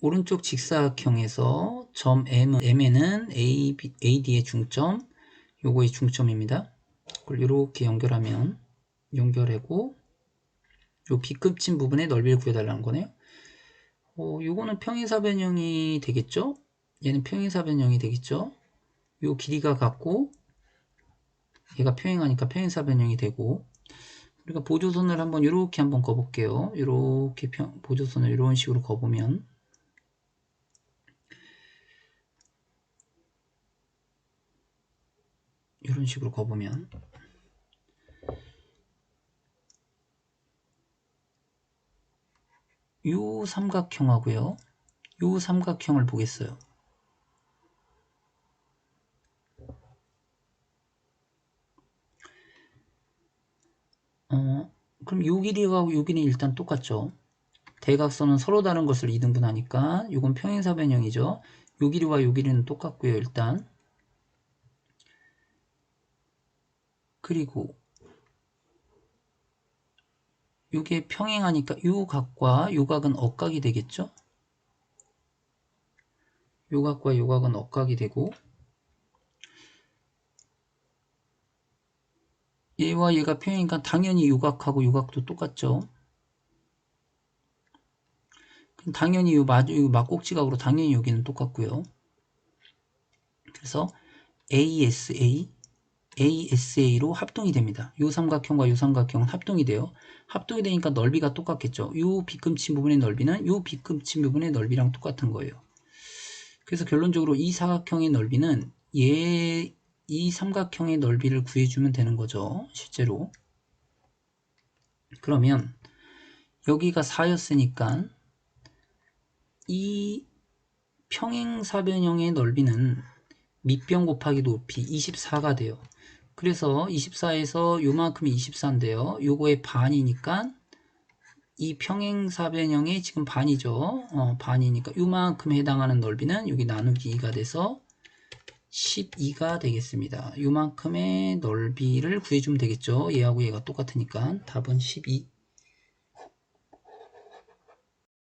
오른쪽 직사각형에서 점 M, M에는 A, B, AD의 중점, 요거의 중점입니다. 그걸 이렇게 연결하면 연결하고 요 B급진 부분의 넓이를 구해달라는 거네요. 어, 요거는 평행사변형이 되겠죠? 얘는 평행사변형이 되겠죠? 요 길이가 같고 얘가 평행하니까 평행사변형이 되고 우리가 보조선을 한번 이렇게 한번 거볼게요. 이렇게 보조선을 이런 식으로 거보면 이런 식으로 거보면 요 삼각형하고요. 요 삼각형을 보겠어요. 어, 그럼 요 길이하고 요 길이 일단 똑같죠. 대각선은 서로 다른 것을 이등분하니까 이건 평행사변형이죠. 요 길이와 요 길이는 똑같고요. 일단 그리고 이게 평행하니까 요 각과 요 각은 억각이 되겠죠? 요 각과 요 각은 억각이 되고 얘와 얘가 평행이니까 당연히 요 각하고 요 각도 똑같죠? 당연히 요 막꼭지각으로 당연히 여기는 똑같고요. 그래서 ASA ASA로 합동이 됩니다. 이 삼각형과 이 삼각형은 합동이 돼요. 합동이 되니까 넓이가 똑같겠죠. 이 비금친 부분의 넓이는 이 비금친 부분의 넓이랑 똑같은 거예요. 그래서 결론적으로 이 사각형의 넓이는 얘, 이 삼각형의 넓이를 구해주면 되는 거죠. 실제로. 그러면 여기가 4였으니까 이 평행사변형의 넓이는 밑변 곱하기 높이 24가 돼요. 그래서 24에서 요만큼이 24인데요. 요거의 반이니까 이 평행사변형의 지금 반이죠. 어, 반이니까 요만큼 해당하는 넓이는 여기 나누기 2가 돼서 12가 되겠습니다. 요만큼의 넓이를 구해주면 되겠죠. 얘하고 얘가 똑같으니까 답은 12